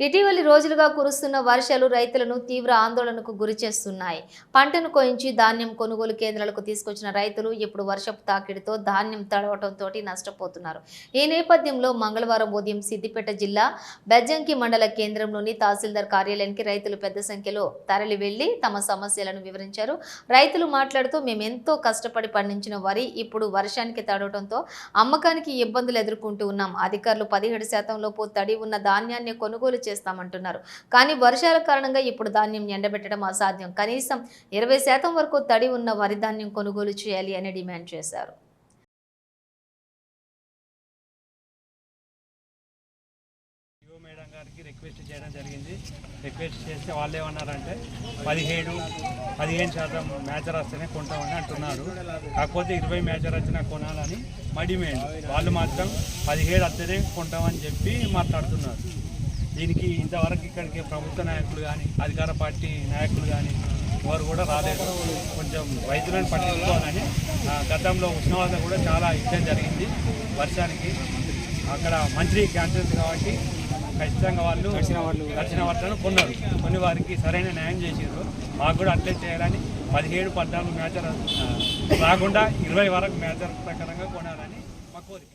ఇటీవలి రోజులుగా కురుస్తున్న వర్షాలు రైతులను తీవ్ర ఆందోళనకు గురి చేస్తున్నాయి. పంటను కోయించి ధాన్యం కొనుగోలు కేంద్రాలకు తీసుకొచ్చిన రైతులు ఇప్పుడు వర్షపు తాకిడితో ధాన్యం తడవటంతో నష్టపోతున్నారు. ఈ నేపథ్యంలో మంగళవారం ఉదయం సిద్దిపేట జిల్లా బెజ్జంకి మండల కేంద్రంలోని తహసీల్దార్ కార్యాలయానికి రైతులు పెద్ద సంఖ్యలో తరలి వెళ్ళి తమ సమస్యలను వివరించారు. రైతులు మాట్లాడుతూ మేమెంతో కష్టపడి పండించిన వరి ఇప్పుడు వర్షానికి తడవటంతో అమ్మకానికి ఇబ్బందులు ఎదుర్కొంటూ ఉన్నాం. అధికారులు పదిహేడు శాతం లోపు తడి ఉన్న ధాన్యాన్ని కొనుగోలు చేస్తామంటున్నారు. కానీ వర్షాల కారణంగా ఇప్పుడు ధాన్యం ఎండబెట్టడం అసాధ్యం. కనీసం ఇరవై శాతం వరకు తడి ఉన్న వరి ధాన్యం కొనుగోలు చేయాలి అని డిమాండ్ చేశారు. మేడం గారికి రిక్వెస్ట్ చేయడం జరిగింది. రిక్వెస్ట్ చేస్తే వాళ్ళు ఏమన్నారంటే పదిహేడు పదిహేను శాతం మేజర్ వస్తేనే కొంటామని అంటున్నారు. కాకపోతే ఇరవై మేజర్ వచ్చినా కొనాలని మా వాళ్ళు మాత్రం పదిహేడు వస్తేనే కొంటామని చెప్పి మాట్లాడుతున్నారు. దీనికి ఇంతవరకు ఇక్కడికి ప్రభుత్వ నాయకులు కానీ అధికార పార్టీ నాయకులు కానీ ఎవరు కూడా రాలేదు. కొంచెం రైతులను పట్టించుకోవాలని గతంలో ఉష్ణోగ్రత కూడా చాలా యుద్ధం జరిగింది. వర్షానికి అక్కడ మంత్రి క్యాన్సర్ కాబట్టి ఖచ్చితంగా వాళ్ళు దర్శన వాళ్ళు. దర్శన వర్తను కొన్నారు. కొన్ని వారికి సరైన న్యాయం చేసారు మాకు కూడా అట్లే చేయాలని పదిహేడు పద్నాలుగు మ్యాచర్ రాకుండా ఇరవై వరకు మ్యాచర్ ప్రకారంగా కొనాలని మా కోరిక.